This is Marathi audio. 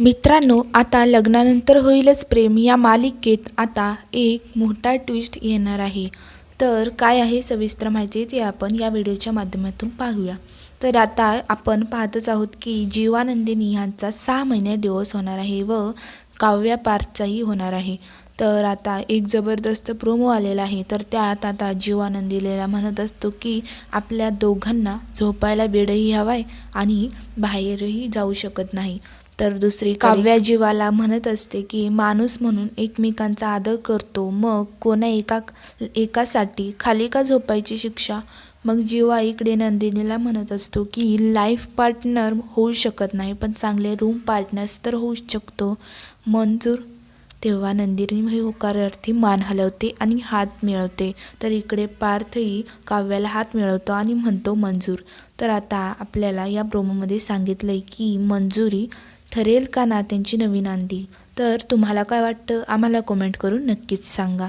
मित्रांनो आता लग्नानंतर होईलच प्रेम. या मालिकेत आता एक मोठा ट्विस्ट येणार आहे. तर काय आहे सविस्तर माहिती ते आपण या व्हिडिओच्या माध्यमातून पाहूया. तर आता आपण पाहतच आहोत की जीवानंदिनी ह्यांचा सहा महिने डिवोर्स होणार आहे व काव्या पार्थचाही होणार आहे. तर आता एक जबरदस्त प्रोमो आलेला आहे. तर त्यात आता जीवानंदिनीला म्हणत असतो की आपल्या दोघांना झोपायला बेडही हवा आहे आणि बाहेरही जाऊ शकत नाही. तर दुसरी काव्या जीवाला म्हणत असते की माणूस म्हणून एकमेकांचा आदर करतो. मग कोणा एका एकासाठी खाली का झोपायची शिक्षा? मग जीवा इकडे नंदिनीला म्हणत असतो की लाईफ पार्टनर होऊ शकत नाही पण चांगले रूम पार्टनर्स तर होऊ शकतो. मंजूर. तेव्हा नंदिनी हे होकारार्थी मान हलवते आणि हात मिळवते. तर इकडे पार्थही काव्याला हात मिळवतो आणि म्हणतो मंजूर. तर आता आपल्याला या प्रोमोमध्ये सांगितलं आहे की मंजुरी ठरेल का नात्यांची नवीन आंधी? तर तुम्हाला काय वाटतं? आम्हाला कमेंट करून नक्कीच सांगा.